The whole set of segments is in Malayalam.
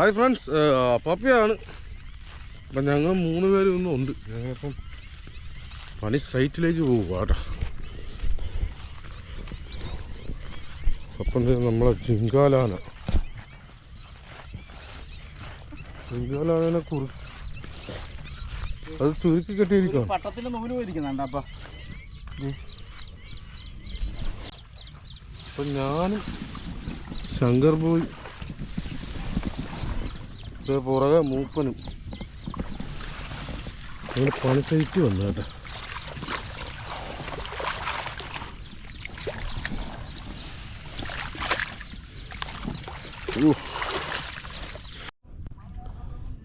Hi friends പപ്പിയാണ്. അപ്പം ഞങ്ങൾ മൂന്ന് പേരും ഇന്നും ഉണ്ട്. ഞങ്ങളിപ്പം പണി സൈറ്റിലേക്ക് പോകും കേട്ടോ. അപ്പം നമ്മളെ ജിങ്കാലാന. ജിങ്കാലാനെ കുറി അത് ചുരുക്കി കെട്ടിയിരിക്കണം പട്ടത്തിന്റെ നൂൽ പോയിരിക്കുന്നുണ്ട് അപ്പൊ. അപ്പം ഞാനും ശങ്കർ ബോയ് പുറകെ മൂപ്പനും. അങ്ങനെ പണി സൈറ്റ് വന്നു കേട്ടോ.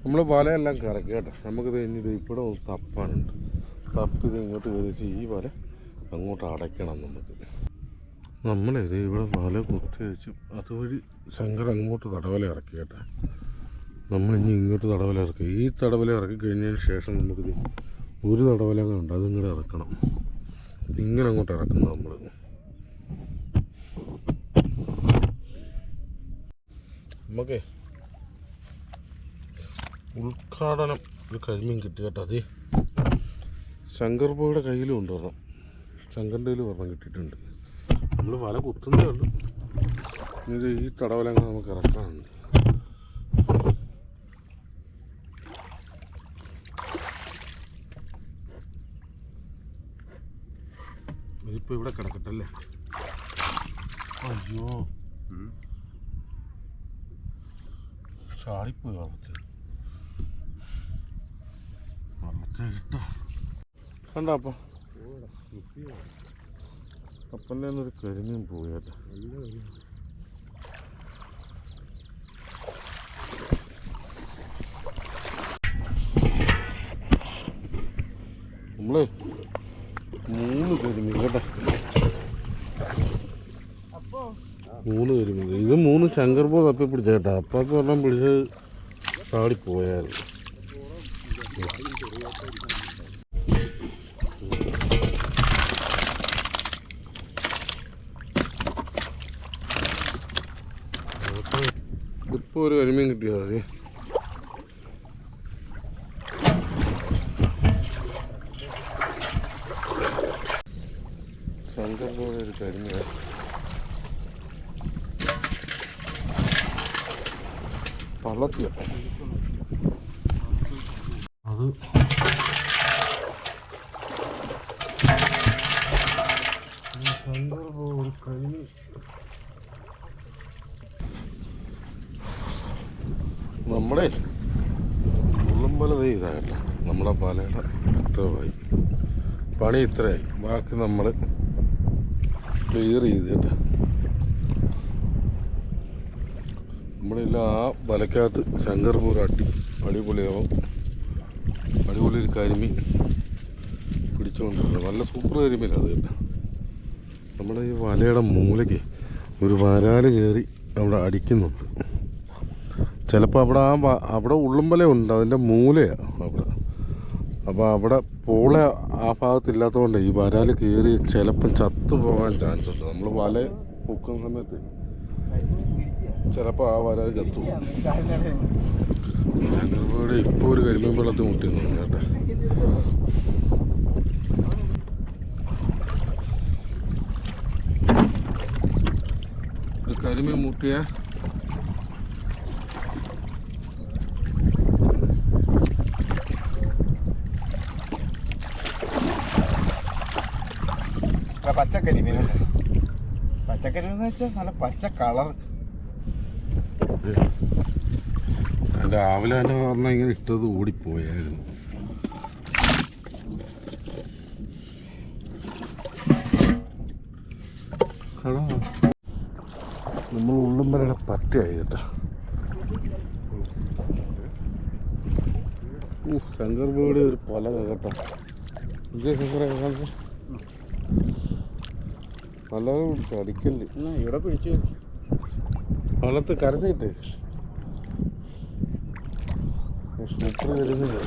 നമ്മൾ വലയെല്ലാം കറക്കി കേട്ടോ. നമുക്കിത് കഴിഞ്ഞിത് ഇവിടെ ഒന്ന് തപ്പാനുണ്ട്. തപ്പ് ഇത് ഇങ്ങോട്ട് കയറിച്ച് ഈ വല അങ്ങോട്ട് അടയ്ക്കണം നമുക്ക്. നമ്മളിത് ഇവിടെ വല കുത്തി വെച്ചു അതുവഴി ശങ്കർ അങ്ങോട്ട് തടവല ഇറക്കി കേട്ടോ. നമ്മൾ ഇനി ഇങ്ങോട്ട് തടവല ഇറക്കുക. ഈ തടവല ഇറക്കി കഴിഞ്ഞതിന് ശേഷം നമുക്കിത് ഒരു തടവല ഉണ്ട്. അതിങ്ങനെ ഇറക്കണം. ഇങ്ങനെ അങ്ങോട്ട് ഇറക്കുന്നത് നമ്മൾ നമുക്കേ ഉദ്ഘാടനം ഒരു കരിമീൻ കിട്ടി കേട്ടോ. അതേ ശങ്കർ കയ്യിലും ഉണ്ട് ഒരെണ്ണം. ശങ്കറിന്റെ കയ്യിൽ ഒരെണ്ണം കിട്ടിയിട്ടുണ്ട്. നമ്മൾ വല കുത്തുന്നേ ഉള്ളൂ. ഈ തടവലങ്ങൾ നമുക്ക് ഇറക്കാനുണ്ട്. ഇതിപ്പോൾ ഇവിടെ കിടക്കട്ടല്ലേ? അയ്യോ. ചാടിപ്പോയി വെള്ളത്തിൽ വെള്ളത്തിൽ ഇട്ടോ കണ്ടോ അപ്പം? അപ്പന്റെ ഒരു കരിമീൻ പോയത് നമ്മൾ മൂന്ന് കരിമീൻ കേട്ടോ മൂന്ന് കരിമീൻ ഇത് മൂന്ന് ശങ്കർപോ തപ്പി പിടിച്ച കേട്ടോ. അപ്പൊക്കെ ഒരെണ്ണം പിടിച്ച് ചാടിപ്പോയായിരുന്നു ഇപ്പോൾ ഒരു കരിമീൻ കിട്ടിയാൽ മതി. ശങ്കർ പോലെ ഒരു കരിമീൻ. പള്ളത്തിയ അത് നമ്മളെ ഉള്ളുമ്പല ഇതാകല്ല നമ്മുടെ പലയുടെ ഇത്രമായി പണി ഇത്രയായി. ബാക്കി നമ്മൾ ക്ലിയർ ചെയ്ത് കേട്ടോ. നമ്മളില്ല ആ വലക്കകത്ത് ശങ്കർപൂർ അടി അടിപൊളിയാവും. അടിപൊളി ഒരു കരിമീൻ പിടിച്ചുകൊണ്ടിരുന്നത്. നല്ല സൂപ്പർ കരിമീൻ അത് നമ്മുടെ ഈ വലയുടെ മൂലയ്ക്ക് ഒരു വരാൽ കയറി അവിടെ അടിക്കുന്നുണ്ട്. ചിലപ്പോൾ അവിടെ ആ അവിടെ ഉള്ളുമ്പല ഉണ്ട്. അതിന്റെ മൂലയാണ് അവിടെ. അപ്പോൾ അവിടെ പോളെ ആ ഭാഗത്തില്ലാത്തതുകൊണ്ട് ഈ വരാൽ കയറി ചിലപ്പം ചത്തു പോകാൻ ചാൻസ് ഉണ്ട്. നമ്മൾ വല പൊക്കുന്ന സമയത്ത് ചിലപ്പോൾ ആ വരാൽ ചത്തു ഞങ്ങളിവിടെ ഇപ്പോൾ ഒരു കരിമീൻ വെള്ളത്തിൽ മുട്ടിന്നു കേട്ടോ. ഒരു കരിമീൻ മുട്ടിയ. പച്ചക്കറി മീനുണ്ട് പച്ചക്കറി എന്ന് വെച്ചാൽ നല്ല പച്ച കളർ. രാവിലെ തന്നെ പറഞ്ഞാൽ ഇങ്ങനെ ഇട്ടത് ഓടിപ്പോയായിരുന്നു. എടാ, നമ്മൾ വരെ പറ്റയായി കേട്ടോ. ശങ്കർ ബേഡ് ഒരു പല കേട്ടോ. ഇതേ ശങ്കറെ പല അടിക്കൽ ഇവിടെ പിടിച്ചു വെള്ളത്ത് കരഞ്ഞിട്ട്. സൂപ്പർ വരുന്നില്ല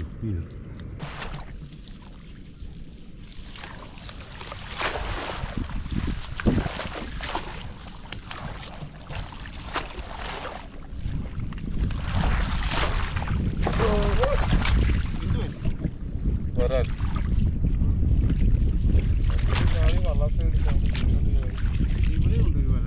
കുത്തിയത് വരാൻ ഇവിടെ ഉണ്ട് ഒരു വല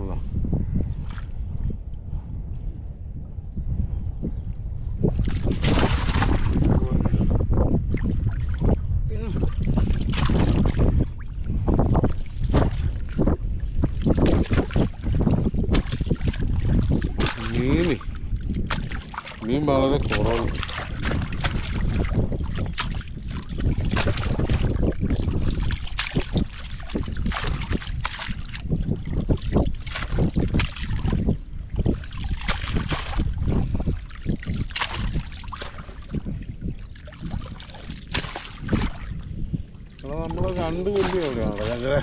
അതാ. മീന് മീൻ വളരെ കുറവ് എടാ, നമ്മൾ രണ്ട് വലിയ എവിടെയാണ് ഭയങ്കര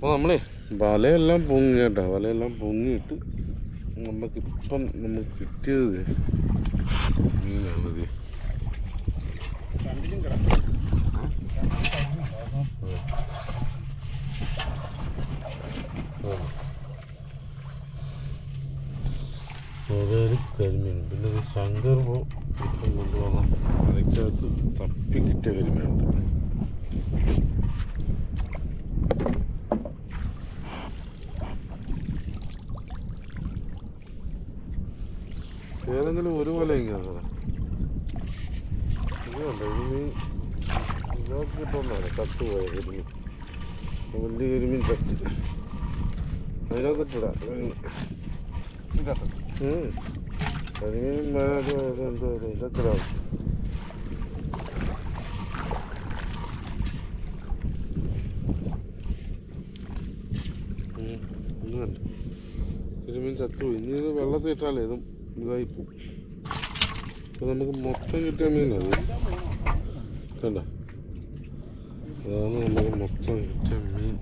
അപ്പോൾ നമ്മളെ വലയെല്ലാം പൊങ്ങി കേട്ടോ. വലയെല്ലാം പൊങ്ങിയിട്ട് നമുക്കിപ്പം നമുക്ക് കിട്ടിയത് മീനാണത്. ചെറിയൊരു കരിമീൻ പിന്നെ ഒരു ശങ്കർ പോ ഇപ്പം അതിനകത്ത് തപ്പി കിട്ടിയ കരിമീനുണ്ട്. ഏതെങ്കിലും ഒരു പോലെ ഇങ്ങനെ ഇതുണ്ട് ഇത് മീൻ ഇതൊക്കെ കിട്ടുന്നതാണ് ചത്തു. ഇനി ഇത് വെള്ളത്തിൽ ഇട്ടാലേ ഇതും ഇതായി പോകും അപ്പോൾ നമുക്ക് മൊത്തം കിട്ടിയ മീനത് കണ്ട? അതാണ് നമുക്ക് മൊത്തം കിട്ടിയ മീൻ.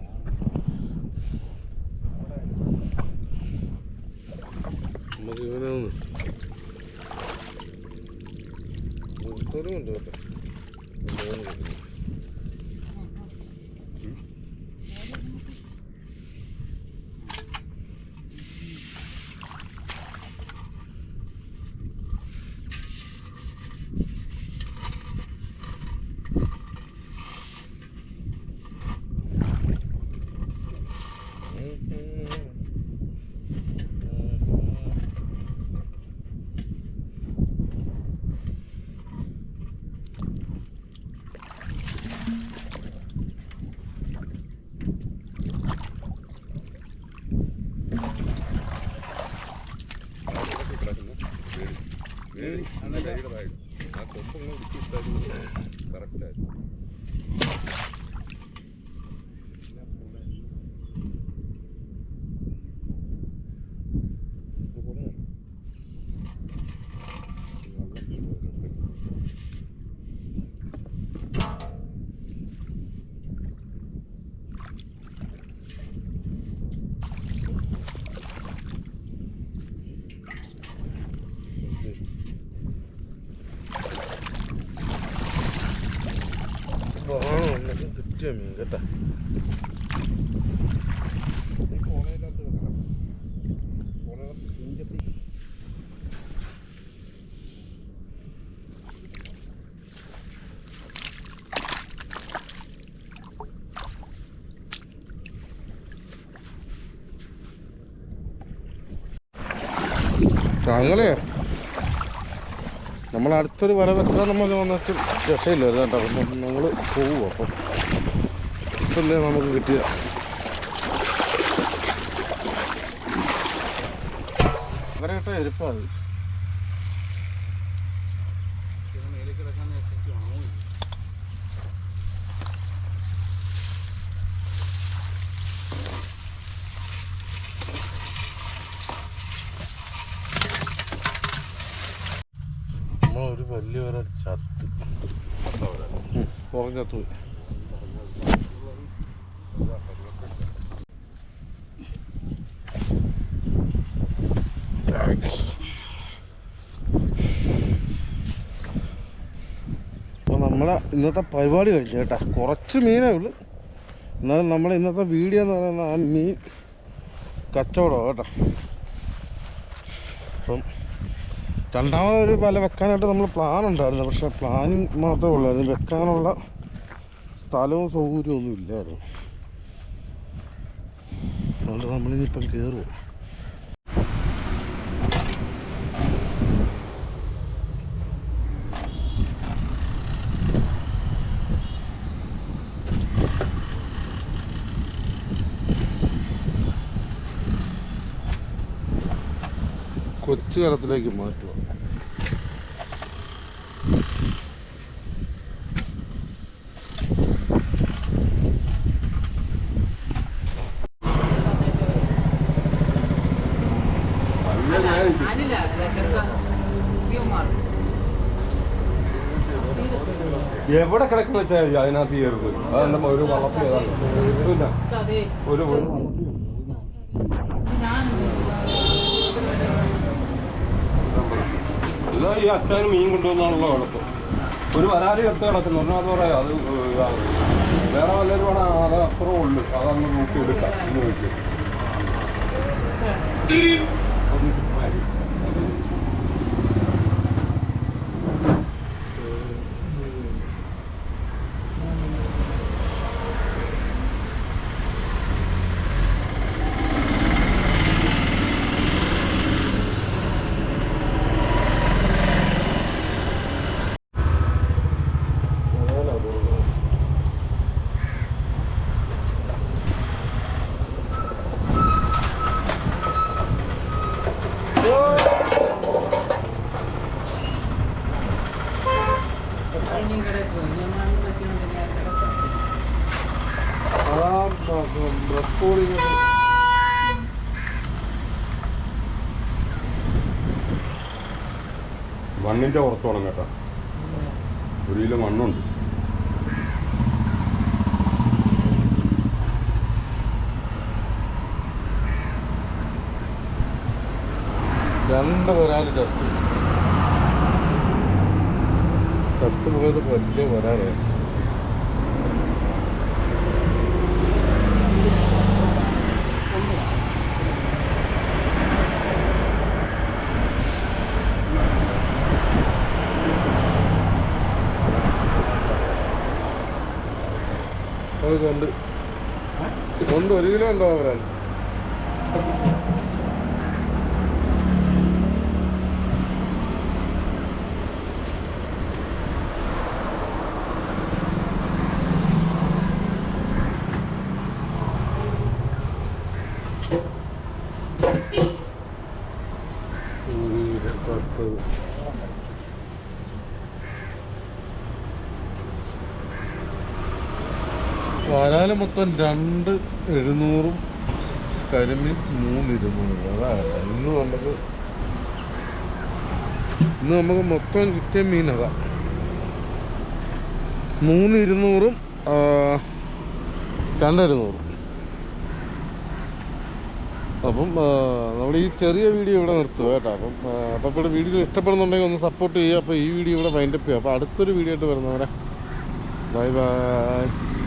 നമുക്ക് ഒന്ന് ഒരുത്തരുമുണ്ട് കേട്ടോ കിട്ടിയ മീൻ കേട്ടാ ഞങ്ങളെ നമ്മൾ അടുത്തൊരു വരവെത്ര നമ്മൾ വന്നിട്ട് രക്ഷയില്ലായിരുന്നു കേട്ടോ. അപ്പം ഞങ്ങൾ പോവും അപ്പം ഇപ്പല്ലേ നമുക്ക് കിട്ടിയ അവരെ കേട്ടോ എരിപ്പാത് ഒരു വലിയ വര ചത്ത്. കുറഞ്ഞത്ത് അപ്പോൾ നമ്മളെ ഇന്നത്തെ പരിപാടി കഴിഞ്ഞു കേട്ടാ. കുറച്ച് മീനേ ഉള്ളൂ. എന്നാലും നമ്മൾ ഇന്നത്തെ വീഡിയോ എന്ന് പറയുന്ന ആ മീൻ കച്ചവടം കേട്ടോ. അപ്പം രണ്ടാമതൊരു വല വെക്കാനായിട്ട് നമ്മൾ പ്ലാൻ ഉണ്ടായിരുന്നു. പക്ഷെ പ്ലാൻ മാത്രമേ ഉള്ളായിരുന്നു. വെക്കാനുള്ള സ്ഥലവും സൗകര്യവും ഒന്നും ഇല്ലായിരുന്നു. അതുകൊണ്ട് നമ്മളിനിപ്പം കയറുമോ കൊച്ചു കാലത്തിലേക്ക് മാറ്റുക. എവിടെ കിടക്കുന്ന വെച്ചാൽ അതിനകത്ത് കയറുന്നത് അതെന്താ ഒരു വളപ്പ് ഏതാണ് ഒരു അല്ല ഈ അച്ഛനും മീൻ കൊണ്ടുവന്നാണല്ലോ കുഴപ്പം ഒരു വരാതി എടുത്ത് കിടക്കുന്നു. അത് പറയാം? അത്. വേറെ വല്ലവരും വേണം അത് അത്ര ഉള്ളു. അതങ്ങ് നോക്കി എടുക്കാം എന്ന് നോക്കി ബ്രസ്കോളിങ് മണ്ണിന്റെ പുറത്തോണം കേട്ടോ ഒരു മണ്ണുണ്ട്. രണ്ട് വരാൽ ചത്തു. ചത്തു പോയത് വലിയ വരാലായിരുന്നു കൊണ്ട് കൊണ്ട് ഒരു കിലോ ഉണ്ടോ വരാൻ വരാൽ മൊത്തം രണ്ട് എഴുന്നൂറും കരിമീൻ മൂന്ന് ഇരുന്നൂറും. അതാണ് ഇന്ന് നമുക്ക് ഇന്ന് നമുക്ക് മൊത്തം കിട്ടിയ മീൻ അതാ. മൂന്ന് ഇരുന്നൂറും ആ, രണ്ട് എഴുന്നൂറും. അപ്പം നമ്മൾ ഈ ചെറിയ വീഡിയോ ഇവിടെ നിർത്തുക കേട്ടോ. അപ്പം അപ്പം ഇവിടെ വീഡിയോ ഇഷ്ടപ്പെടുന്നുണ്ടെങ്കിൽ ഒന്ന് സപ്പോർട്ട് ചെയ്യുക. അപ്പോൾ ഈ വീഡിയോ ഇവിടെ വൈൻഡപ്പ് ചെയ്യുക. അപ്പോൾ അടുത്തൊരു വീഡിയോ ആയിട്ട് വരുന്നവരെ. Bye bye.